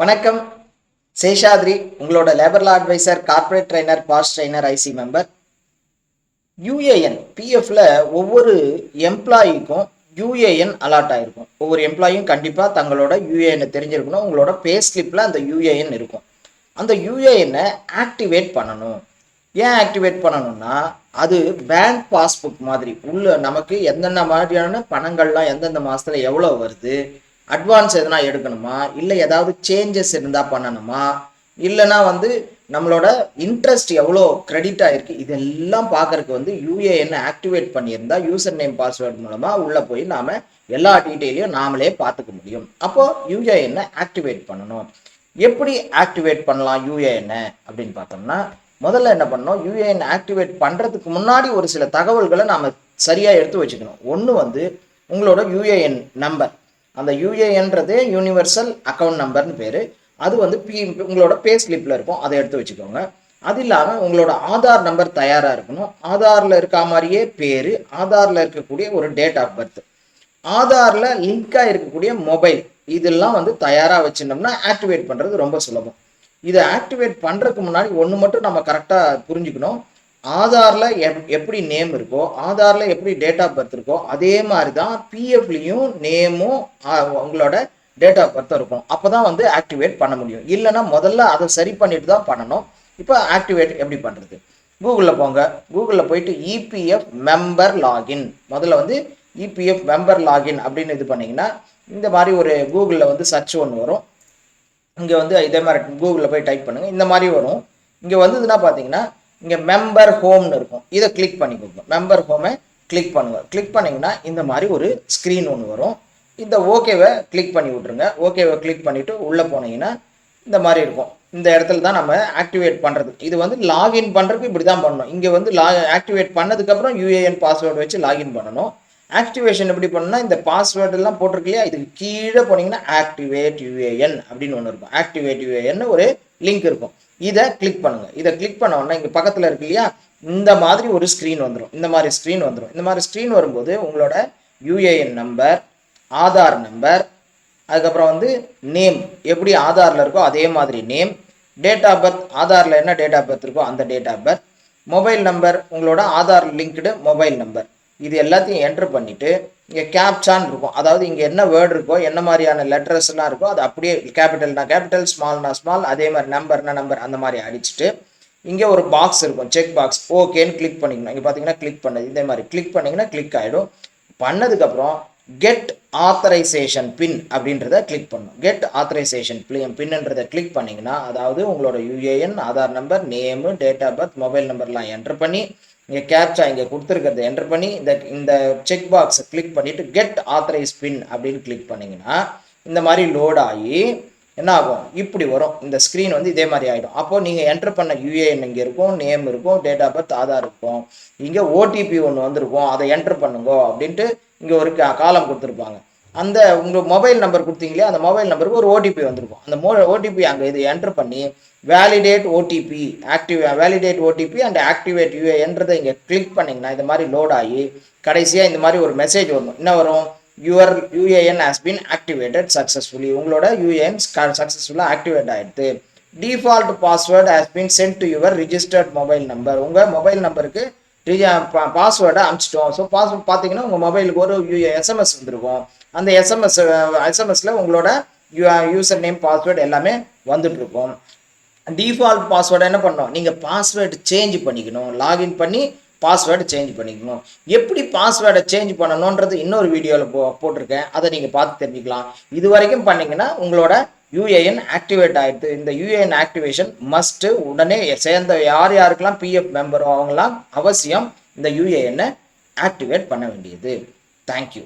வணக்கம். சேஷாத்ரி உங்களோட labour law advisor corporate trainer past trainer IC member UAN பிஎஃப்ல ஒவ்வொரு எம்ப்ளாயிக்கும் யூஏஎன் அலாட் ஆயிருக்கும். ஒவ்வொரு எம்ப்ளாயும் கண்டிப்பாக தங்களோட யூஏஎனை தெரிஞ்சிருக்கணும். உங்களோட பே ஸ்லிப்பில் அந்த யூஏஎன் இருக்கும். அந்த யூஏஎனை ஆக்டிவேட் பண்ணணும். ஏன் ஆக்டிவேட் பண்ணணும்னா அது பேங்க் பாஸ்புக் மாதிரி. உள்ள நமக்கு எந்தெந்த மாதிரியான பணங்கள்லாம் எந்தெந்த மாதத்தில் எவ்வளோ வருது அட்வான்ஸ் எதனா எடுக்கணுமா? இல்லை ஏதாவது சேஞ்சஸ் இருந்தால் பண்ணணுமா? இல்லைனா வந்து நம்மளோட இன்ட்ரெஸ்ட் எவ்வளோ கிரெடிட் ஆகிருக்கு இதெல்லாம் பார்க்கறதுக்கு வந்து யூஏஎன் ஆக்டிவேட் பண்ணியிருந்தா யூசர் நேம் பாஸ்வேர்டு மூலமாக உள்ளே போய் நாம் எல்லா டீட்டெயிலையும் நாமளே பார்த்துக்க முடியும். அப்போது யூஏஎன்னை ஆக்டிவேட் பண்ணணும்? எப்படி ஆக்டிவேட் பண்ணலாம் யூஏஎன்னை அப்படின்னு பார்த்தோம்னா முதல்ல என்ன பண்ணணும்? யூஏஎன் ஆக்டிவேட் பண்ணுறதுக்கு முன்னாடி ஒரு சில தகவல்களை நாம் சரியாக எடுத்து வச்சுக்கணும். ஒன்று வந்து உங்களோட யூஏஎன் நம்பர் அந்த யூஏஎன்றது யூனிவர்சல் அக்கௌண்ட் நம்பர்னு பேர். அது வந்து பி உங்களோட பே ஸ்லிப்பில் இருக்கும். அதை எடுத்து வச்சுக்கோங்க. அது இல்லாமல் உங்களோட ஆதார் நம்பர் தயாராக இருக்கணும். ஆதாரில் இருக்க மாதிரியே பேர். ஆதாரில் இருக்கக்கூடிய ஒரு டேட் ஆஃப் பர்த் ஆதாரில் லிங்காக இருக்கக்கூடிய மொபைல் இதெல்லாம் வந்து தயாராக வச்சுருந்தோம்னா ஆக்டிவேட் பண்ணுறது ரொம்ப சுலபம். இதை ஆக்டிவேட் பண்ணுறதுக்கு முன்னாடி ஒன்று மட்டும் நம்ம கரெக்டாக புரிஞ்சுக்கணும். ஆதாரில் எப் எப்படி நேம் இருக்கோ ஆதாரில் எப்படி டேட் ஆஃப் பர்த் இருக்கோ அதே மாதிரி தான் பிஎஃப்லேயும் நேமும் உங்களோட டேட் ஆஃப் பர்த் இருக்கும். அப்போ தான் வந்து ஆக்டிவேட் பண்ண முடியும். இல்லைன்னா முதல்ல அதை சரி பண்ணிட்டு தான் பண்ணணும். இப்போ ஆக்டிவேட் எப்படி பண்ணுறது கூகுளில் போங்க. கூகுளில் போயிட்டு இபிஎஃப் மெம்பர் லாகின் முதல்ல வந்து இபிஎஃப் மெம்பர் லாகின் அப்படின்னு இது பண்ணிங்கன்னா இந்த மாதிரி ஒரு கூகுளில் வந்து சர்ச் ஒன்று வரும். இங்கே வந்து இதே மாதிரி கூகுளில் போய் டைப் பண்ணுங்கள் இந்த மாதிரி வரும். இங்கே வந்ததுன்னா பார்த்தீங்கன்னா இங்கே மெம்பர் ஹோம்னு இருக்கும். இதை கிளிக் பண்ணிக்கோங்க மெம்பர் ஹோமை கிளிக் பண்ணுங்கள் கிளிக் பண்ணிங்கன்னா இந்த மாதிரி ஒரு ஸ்க்ரீன் ஒன்று வரும். இந்த ஓகேவை கிளிக் பண்ணி விட்ருங்க ஓகேவை கிளிக் பண்ணிவிட்டு உள்ளே போனீங்கன்னா இந்த மாதிரி இருக்கும். இந்த இடத்துல தான் நம்ம ஆக்டிவேட் பண்ணுறது இது வந்து லாகின் பண்ணுறதுக்கு இப்படி தான் பண்ணணும். இங்கே வந்து லா ஆக்டிவேட் பண்ணதுக்கப்புறம் யூஏஎன் பாஸ்வேர்டு வச்சு லாகின் பண்ணணும். ஆக்டிவேஷன் எப்படி பண்ணணும்னா இந்த பாஸ்வேர்டெல்லாம் போட்டிருக்கு இல்லையா? இதுக்கு கீழே போனீங்கன்னா ஆக்டிவேட் யூஏஎன் அப்படின்னு ஒன்று இருக்கும். ஆக்டிவேட் யூஏஎன் ஒரு லிங்க் இருக்கும். இதை கிளிக் பண்ணுங்க. இதை கிளிக் பண்ண உடனே இங்கே பக்கத்தில் இருக்கு இல்லையா? இந்த மாதிரி ஒரு ஸ்க்ரீன் வந்துடும் இந்த மாதிரி ஸ்க்ரீன் வந்துடும் இந்த மாதிரி ஸ்க்ரீன் வரும்போது உங்களோட யூஏஎன் நம்பர் ஆதார் நம்பர் அதுக்கப்புறம் வந்து நேம் எப்படி ஆதாரில் இருக்கோ அதே மாதிரி நேம் டேட் ஆஃப் பர்த் ஆதாரில் என்ன டேட் ஆஃப் பர்த் இருக்கோ அந்த date of birth mobile number உங்களோட ஆதார் லிங்க்டு மொபைல் நம்பர் இது எல்லாத்தையும் என்ட்ரு பண்ணிவிட்டு இங்கே கேப்சான் இருக்கும். அதாவது இங்கே என்ன வேர்டு இருக்கோ என்ன மாதிரியான லெட்டர்ஸ் எல்லாம் இருக்கோ அது அப்படியே கேபிட்டல்னா கேபிட்டல் ஸ்மால்னா ஸ்மால் அதே மாதிரி நம்பர்னா நம்பர் அந்த மாதிரி அடிச்சுட்டு இங்கே ஒரு பாக்ஸ் இருக்கும் செக் பாக்ஸ் ஓகேன்னு கிளிக் பண்ணிக்கணும் இங்கே பார்த்தீங்கன்னா கிளிக் பண்ணது. இதே மாதிரி கிளிக் பண்ணிங்கன்னா கிளிக் ஆகிடும் பண்ணதுக்கப்புறம் கெட் ஆத்தரைசேஷன் பின் அப்படின்றத கிளிக் பண்ணும் கெட் ஆத்தரைசேஷன் பின்ன்றதை கிளிக் பண்ணிங்கன்னா அதாவது உங்களோட UAN Aadhaar number name date of birth mobile நம்பர்லாம் என்ட்ரு பண்ணி இங்கே கேப்சா இங்கே கொடுத்துருக்கிறத என்ட்ரு பண்ணி இந்த இந்த செக் பாக்ஸை கிளிக் பண்ணிவிட்டு கெட் ஆத்தரைஸ் பின் அப்படின்னு கிளிக் பண்ணிங்கன்னா இந்த மாதிரி லோட் ஆகி என்ன ஆகும்? இப்படி வரும். இந்த ஸ்க்ரீன் வந்து இதே மாதிரி ஆகிடும் அப்போது நீங்கள் என்ட்ரு பண்ண யூஏஎன் இங்கே இருக்கும் நேம் இருக்கும் டேட் ஆஃப் பர்த் ஆதார் இருக்கும். இங்கே ஓடிபி ஒன்று வந்திருக்கும். அதை என்ட்ரு பண்ணுங்க அப்படின்ட்டு இங்கே ஒரு காலம் கொடுத்துருப்பாங்க. அந்த உங்கள் மொபைல் நம்பர் கொடுத்தீங்களே அந்த மொபைல் நம்பருக்கு ஒரு ஓடிபி வந்திருக்கும். அந்த மோ ஓடிபி அங்கே இது என்ட்ரு பண்ணி validate OTP active validate OTP and activate யூஏன்றதை இங்கே கிளிக் பண்ணிங்கன்னா இந்த மாதிரி லோட் ஆகி கடைசியாக இந்த மாதிரி ஒரு மெசேஜ் வரும். என்ன வரும்? Your UAN has been activated successfully உங்களோட யூஏஎன் சக்ஸஸ்ஃபுல்லாக ஆக்டிவேட் ஆகிடுது default password has been sent to your registered mobile number உங்கள் மொபைல் நம்பருக்கு பாஸ்வேர்டை அனுப்பிச்சிட்டோம் ஸோ பாஸ்வேர்ட் பார்த்தீங்கன்னா உங்கள் மொபைலுக்கு ஒரு எஸ்எம்எஸ் வந்துருக்கும். அந்த எஸ்எம்எஸ் எஸ்எம்எஸ்ல உங்களோட யூசர் நேம் பாஸ்வேர்டு எல்லாமே வந்துட்டு இருக்கும் டிஃபால்ட் பாஸ்வேர்டு என்ன பண்ணோம் நீங்கள் பாஸ்வேர்டு சேஞ்ச் பண்ணிக்கணும். லாகின் பண்ணி பாஸ்வேர்டு சேஞ்ச் பண்ணிக்கணும். எப்படி பாஸ்வேர்டை சேஞ்ச் பண்ணணுன்றது இன்னொரு வீடியோவில் போ போட்டிருக்கேன். அதை நீங்கள் பார்த்து தெரிஞ்சுக்கலாம். இது வரைக்கும் பண்ணிங்கன்னா உங்களோட யூஏஎன் ஆக்டிவேட் ஆகிடுது இந்த யூஏஎன் ஆக்டிவேஷன் மஸ்ட்டு உடனே சேர்ந்த யார் யாருக்கெல்லாம் பிஎஃப் மெம்பரோ அவங்களாம் அவசியம் இந்த யூஏஎன்னை ஆக்டிவேட் பண்ண வேண்டியது. தேங்க்யூ